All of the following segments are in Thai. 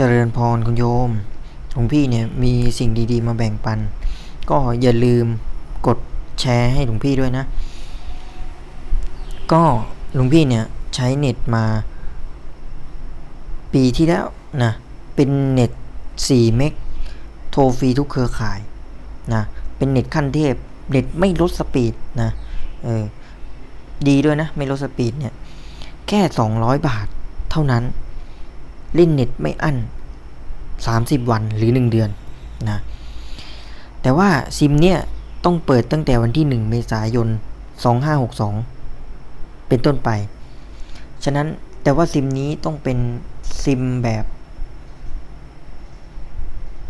เจริญพรคุณโยมหลวงพี่เนี่ยมีสิ่งดีๆ มาแบ่งปัน ก็อย่าลืมกดแชร์ให้หลวงพี่ด้วยนะ ก็หลวงพี่เนี่ยใช้เน็ตมา ปีที่แล้วนะเป็นเน็ต 4 เมกโทรฟรีทุกเครือข่ายนะเป็นเน็ตขั้นเทพ เน็ตไม่ลดสปีดนะเออดีด้วยนะ ไม่ลดสปีดเนี่ย แค่ 200 บาทเท่านั้น เล่นเน็ตไม่อั้น 30 วันหรือ 1 เดือนนะแต่ว่าซิมเนี่ยต้องเปิดตั้งแต่วันที่ 1 เมษายน 2562 เป็นต้นไป ฉะนั้นแต่ว่าซิมนี้ต้องเป็นซิมแบบ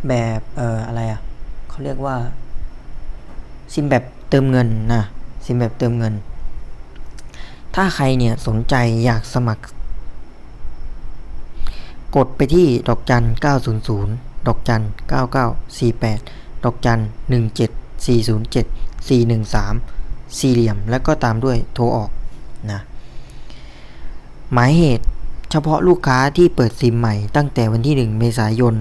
แบบเอ่ออะไรอะ่ะเขาเรียกว่า ซิมแบบเติมเงินนะซิมแบบเติมเงิน ถ้าใครเนี่ยสนใจอยากสมัคร กดไปที่ดอกจัน 900 ดอกจัน 9948 ดอกจัน 17 407 413 สี่เหลี่ยม แล้วก็ตามด้วยโทรออกนะหมายเหตุเฉพาะลูกค้าที่เปิดซิมใหม่ตั้งแต่วันที่ 1 เมษายน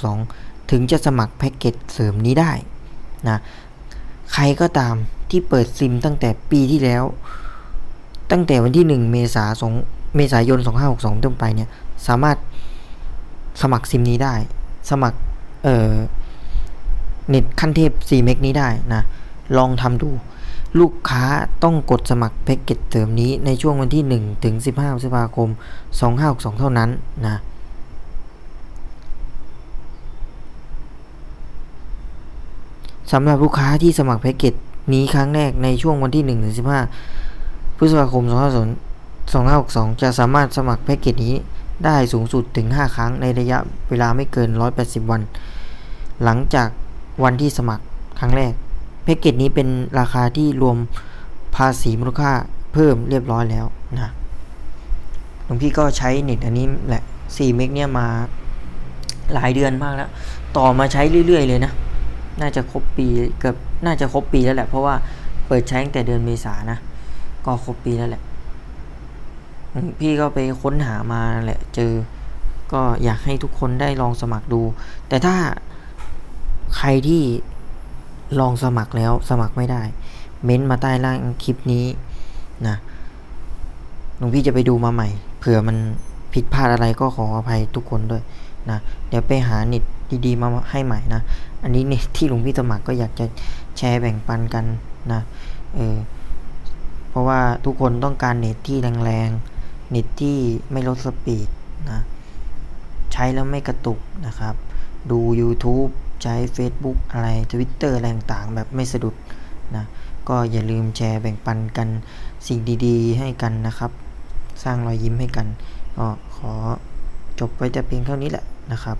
2562 ถึงจะสมัครแพ็กเกจเสริมนี้ได้นะใครก็ตามที่เปิดซิมตั้งแต่ปีที่แล้ว ตั้งแต่วันที่ 1 เมษายน เมษายน 2562ต้นไปเนี่ย สามารถสมัครซิมนี้ได้ สมัคร เอ่อ เน็ตขั้นเทพ4เมกนี้ได้นะ ลองทำดู ลูกค้าต้องกดสมัครแพ็กเกจเสริมนี้ในช่วงวันที่ 1 ถึง 15พฤษภาคม 2562 เท่านั้นนะสำหรับลูกค้าที่สมัครแพ็กเกจนี้ครั้งแรกในช่วงวันที่1ถึง15พฤษภาคม 2562 จะสามารถสมัครแพ็กเกจนี้ได้สูงสุดถึง 5 ครั้งในระยะเวลาไม่เกิน 180 วัน หลังจากวันที่สมัครครั้งแรก แพ็กเกจนี้เป็นราคาที่รวมภาษีมูลค่าเพิ่มเรียบร้อยแล้วนะหลวงพี่ก็ใช้เน็ตอันนี้แหละ4เมกเนี่ยมาหลายเดือนมากแล้ว ต่อมาใช้เรื่อย ๆ เลยนะ น่าจะครบปีเกือบน่าจะครบปีแล้วแหละ เพราะว่าเปิดใช้ตั้งแต่เดือนเมษานะ ก็ครบปีแล้วแหละ พี่ก็ไปค้นหามาแหละเจอ ก็อยากให้ทุกคนได้ลองสมัครดู แต่ถ้าใครที่ลองสมัครแล้วสมัครไม่ได้ เม้นต์มาใต้ล่างคลิปนี้นะหลวงพี่จะไปดูมาใหม่เผื่อมันผิดพลาดอะไรก็ขออภัยทุกคนด้วยนะเดี๋ยวไปหาเน็ตดีๆมาให้ใหม่นะ อันนี้เน็ตที่หลวงพี่สมัครก็อยากจะแชร์แบ่งปันกันนะเออเพราะว่าทุกคนต้องการเน็ตที่แรงๆ เน็ตที่ไม่ลดสปีดนะใช้แล้วไม่กระตุกนะครับ ดู YouTube ใช้ Facebook อะไร Twitter อะไรต่างๆ แบบไม่สะดุดนะก็อย่าลืมแชร์แบ่งปันกันสิ่งดีๆ ให้กันนะครับ สร้างรอยยิ้มให้กันก็ขอจบไว้แต่เพียงเท่านี้แหละนะครับ